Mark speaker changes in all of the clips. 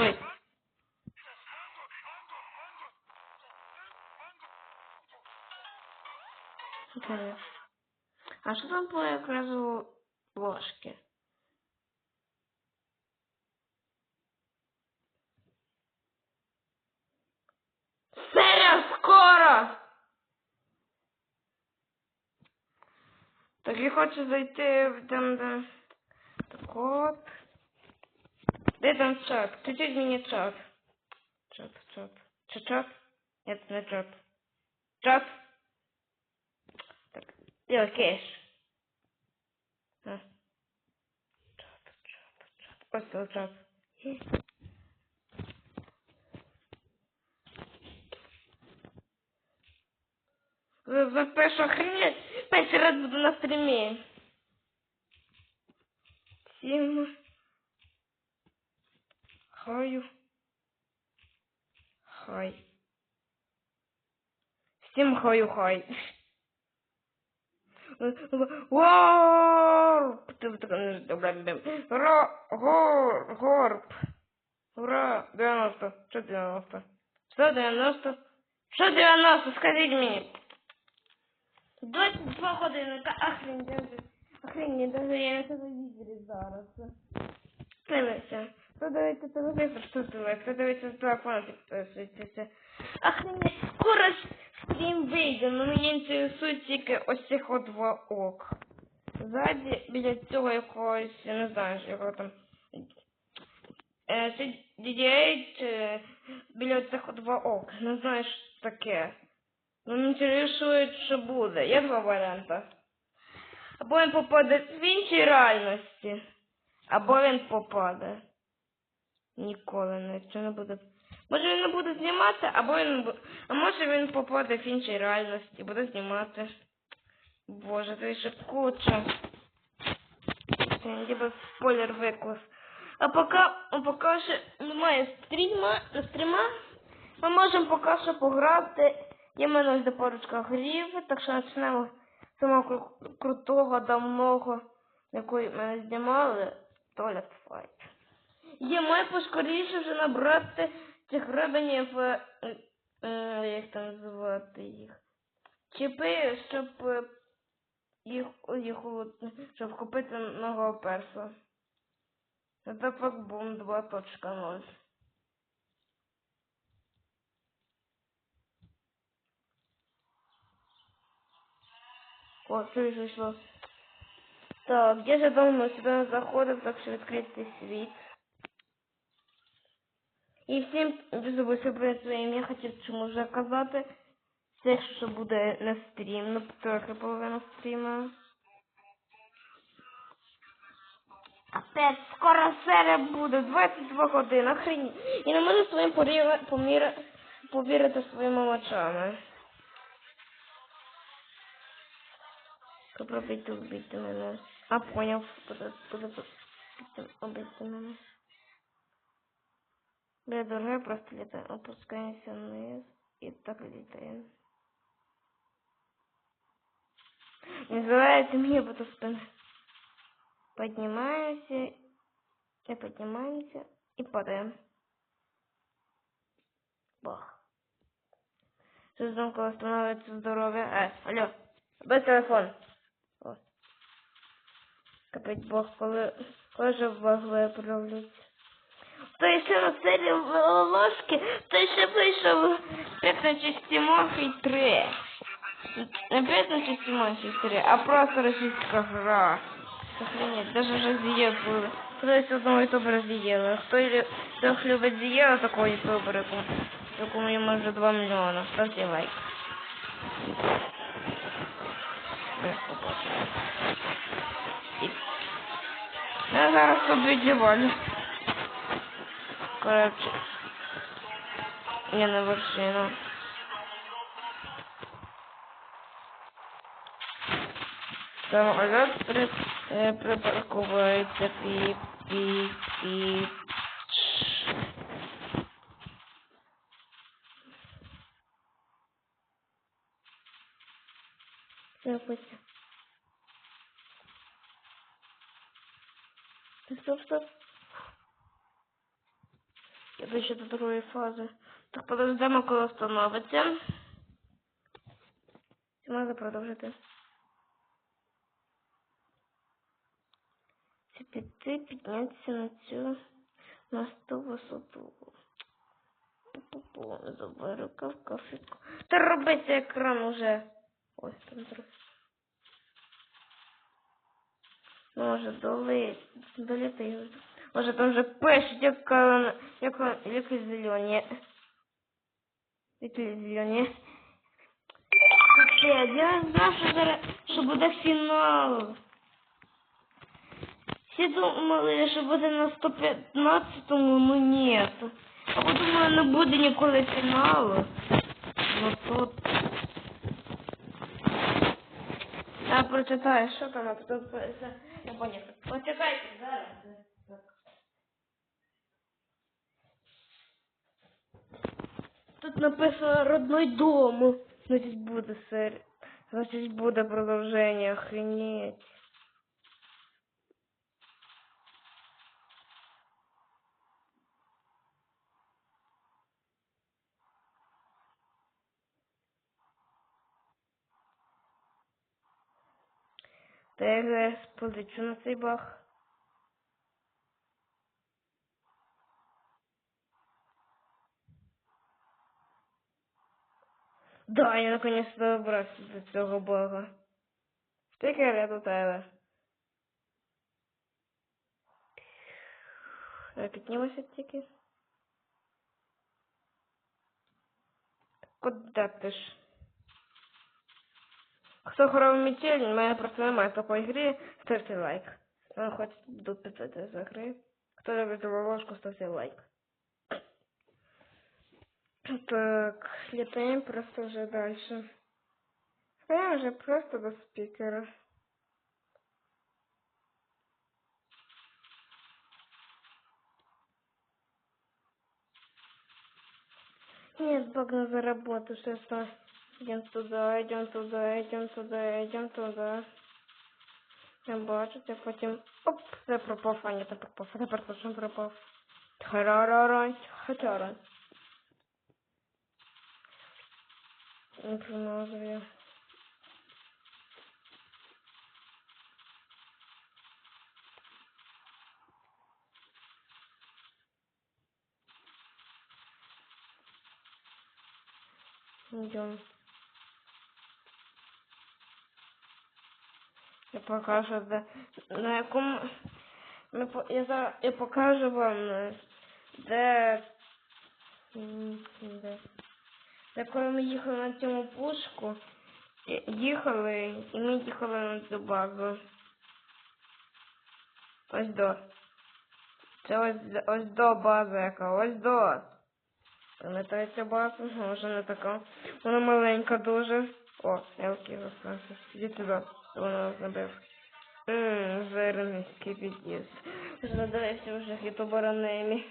Speaker 1: Ой. Окей. А що там по якраз ложки? Серія скоро! Так я хочу зайти в там, де... Так. Де там чат? Включіть мені чат. Чат, чат. Чи чат? Ні, це не чат. Чат. Так, я кеш. А. Чат, чат, чат. Ось це чат. Є. За, за першу охренеть. Перший раз буду на стрімі. Всім. Хаю. Хай. Всім хаю хай. Горб! Гор, горб. Ура! 90. Що 90? Що 90? Що 90? Скажіть мені. 22 годинника. Охрень, даже. Охрень, даже я на телевізорі зараз. Дивися. Хто дивиться телевізор, що дивиться? Хто дивиться з телефона, підписуйтеся. Охренеть, скоро стрім вийде, но мені інтересують тільки ось цих от два ок. Ззаді, біля цього якогось, я не знаю, його там. Е, сидять е, біля цих два ок. Не знаю, що таке. Ну, мене інтересує, що буде. Є два варіанти. Або він попаде в іншій реальності, або він попаде. Ніколи це не буде. Може він не буде знімати, або він А може він попаде в іншій реальності і буде знімати. Боже, це ще куча. Ніби спойлер виклав. А поки, поки ще немає стріма, стріма, ми можемо поки що пограти. Є в мене ось парочка грів, так що почнемо з самого кру- крутого, давного, який мене знімали, Toilet Fight. Є має поскоріше вже набрати цих ребенів, е, е, як там називати їх, чіпи, щоб е, їх, їх щоб купити нового перса. Це Boom 2.0. О, чуєш, вийшло. Так, де же дома сюди заходив, так що відкрити світ. І всім своє ім'я, хотів чому вже казати. Це що буде на стрім, ну трохи половина стріма. Опять скоро серія буде, 22 години, охрені. І не можу своїм поміра- повірити своїми очами. Попробуйте вбити мене. А, поняв. Буде, буде попробуйте вбити мене. Бля, дорога, просто летаем. Опускаемся вниз. И так летаем. Забывайте мне спина. Поднимаемся. И поднимаемся. И падаем. Бах. Когда становится здоровье. Э, алло. Без телефон. О. Капець Бог, коли, коли же в Бог виправлюсь. То ще на серії ложки, то ще вийшов п'ятнадцять Тимофій 3. Не п'ятнадцять Тимофій 3, а просто російська гра. Охренеть, даже вже з'їли. Хтось одного ютубера з'їли. Хто, хто любить з'їли такого ютубера, якому, йому вже 2 мільйона. Ставте лайк. Я зараз собі дівалю. Короче. Я на вершину. Самолет при, э. Пип, пип, піп. Ближче до другої фази. Так подождемо, коли встановиться. Можна продовжити. Це піти, піднятися на цю на ту висоту. Пу-пу-пу, Заберу кавкафіку. Та робиться екран уже. Ось там трохи. Може, доли... доліти. Може, там вже пишуть, як, як, як зелені. Які зелені. Капець, я знав, що зараз, що буде фінал. Всі думали, що буде на 115-му, ну ні. А потім не буде ніколи фіналу. Ну тут. Я прочитаю, що там, а потім я поняв. Почекайте зараз. Тут написано родной дом. Значить буде серія. Значить буде продовження, охренеть. ТГС позичу на цей бах. Да, я наконец-то добрався до цього бога. Я до тебе? Я піднімуся тільки. Куда ти ж? Хто грав метель, мене просто немає такої гри, ставте лайк. Ну, хоч до 500 за гри. Хто любить ложку, ставте лайк. Так, летаем просто уже дальше. Я уже просто до спикера. Нет, баг на заработу, что Идем туда, идем туда, идем туда, идем туда. Я бачу, я потім... Оп, це пропав, а ні, це пропав, а тепер точно пропав. Тарарарань, хатяра. Не промазую. Идем. Я покажу, де, на якому... Я, за... я покажу вам, де... де... Де коли ми їхали на цьому пушку, їхали, і ми їхали на цю базу. Ось до. Це ось, ось до база яка, ось до. Пам'ятаєте базу? Може не така. Вона маленька дуже. О, окей, застанься. Іди туди. Вона набив. Ммм, жирний скипідіс. Задивився вже ютубера Немі.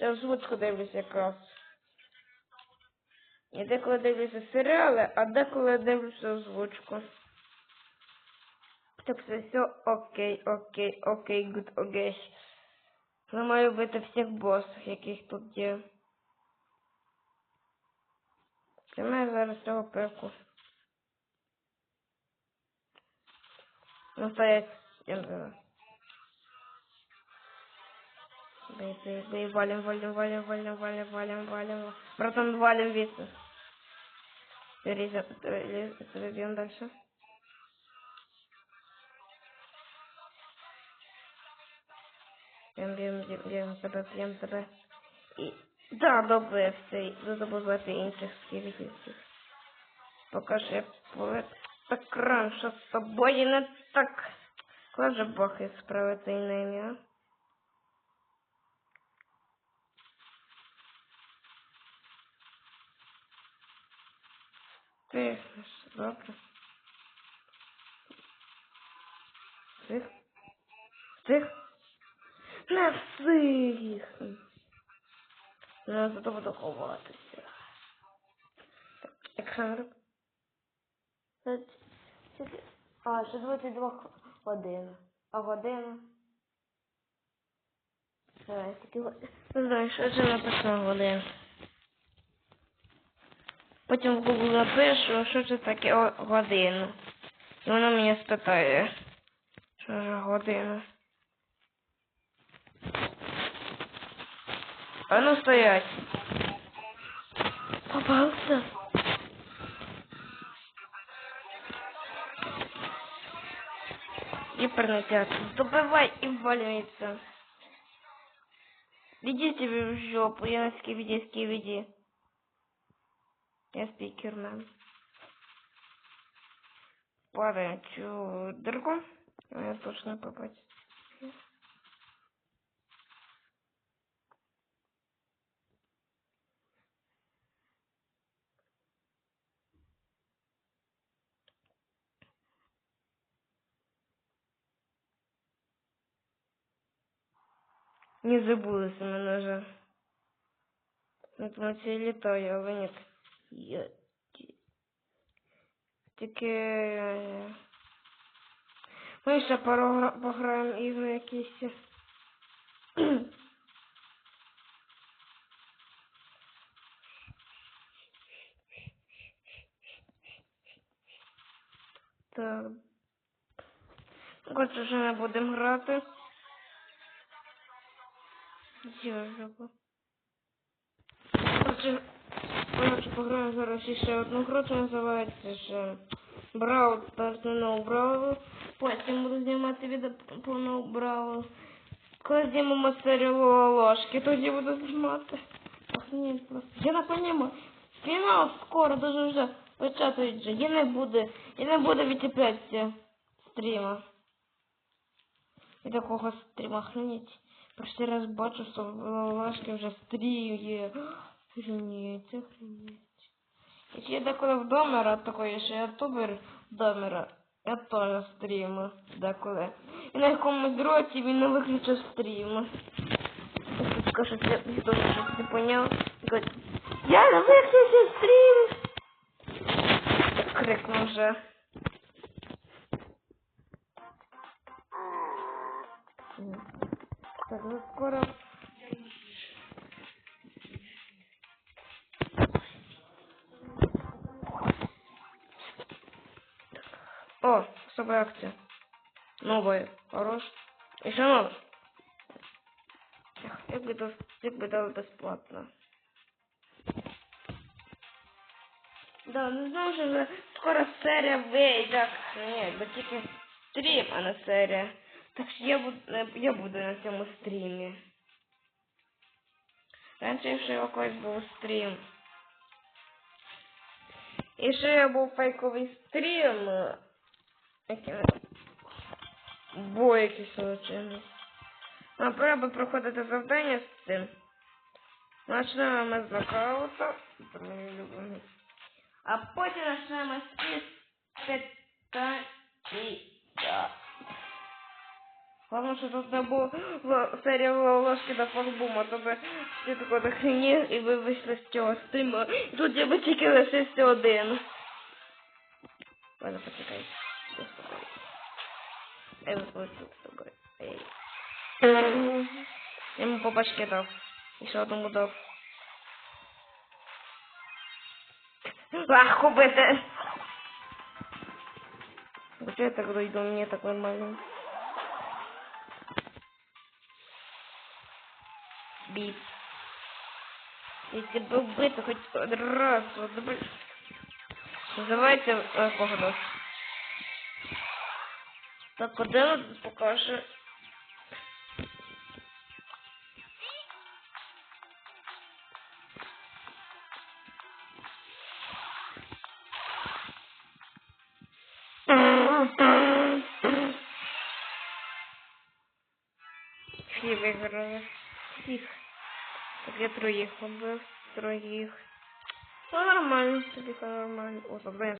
Speaker 1: Я озвучку дивлюся якраз. Я деколи дивлюся серіали, а деколи дивлюся озвучку. Так це все окей, окей, окей, гуд, окей. Я маю бити всіх босів, яких тут є. Це має зараз цього пеку. Ну, стоять. Я не знаю. Бей, бей, бей, валим, валим, валим, валим, валим, валим, валим. Братан, валим висы. Перейдем дальше. Б'єм, б'єм, б'єм, б'єм тебе, б'єм тебе. І... Да, добре, все, забувати інших що я полет так раніше з тобою не так. Коли же Бог і справити ім'я? Ти, добре. Всіх? Всіх? Не всіх. Не зато буду ховатися. Екран. А, ще 22 години. А година? Давай, таки не знаю, що це написано годин. Потім в Google напишу, що це таке година. І вона мене спитає, що ж година. А ну стоять. Попався. И проносят. Добывай и валяется. Веди тебе в жопу, я на скивиди, скивиди. Я спикермен. Падаем чё, дырку? Я точно попасть. Не забулися мене вже. На це літаю, але ні. Я... ті- Тільки... е, Ми ще порогра- пограємо ігри якісь. Так. Коротше, вже не будемо грати. Йожаба. Коротше, коротше, пограємо зараз ще одну гру, це називається ще Brawl Stars No Brawl. Потім буду знімати відео по No Brawl. Коли знімемо серію ложки, тоді буду знімати. Ні, просто. Я не понимаю. Фінал скоро, дуже вже початують же. Я не буду, я не буду відчіплятися стріма. І такого стріма охренеть. Перший раз бачу, що Лашки вже стріє. Охренеть, охренеть. Якщо я деколи в домера такої, я ютубер домера, я теж стріму деколи. І на якомусь дроті він не виключив стрім. Я скажу, що це ніхто не поняв. Я не виключив стрім. Крикнув вже. Так, ну скоро. О, особая акция. Новая. Хорош. Еще новая. Эх, Як би, дав- як би дали безплатно. Да, знаю, що вже скоро серія вийде. Ні, бо тільки стрім, а не серія. Так що я буду, е, я буду на цьому стрімі. Раніше ще якось був стрім. І ще я був фейковий стрім. Е, Який бой якийсь случайний. А треба проходити завдання з цим. Почнемо ми з нокаута. А потім почнемо із питання. Главное, що тут не було серія ложки до форбума, то би всі тако дохрені і ви вийшли з цього стріму. І тут я би тільки лишився один. Ладно, почекай. Тобою? Я виходжу з тобою. Ей. Я йому по бачки дав. І ще одному дав. Ах, убити! Почему я так дойду? Мне так нормально. Бип. Если бы вбити хоть раз, вот, блин. Називається е, Так, один покаже. Всі виграли. Всіх. Так я троїх побив. Троїх. Ну нормально, собі нормально. О, завдання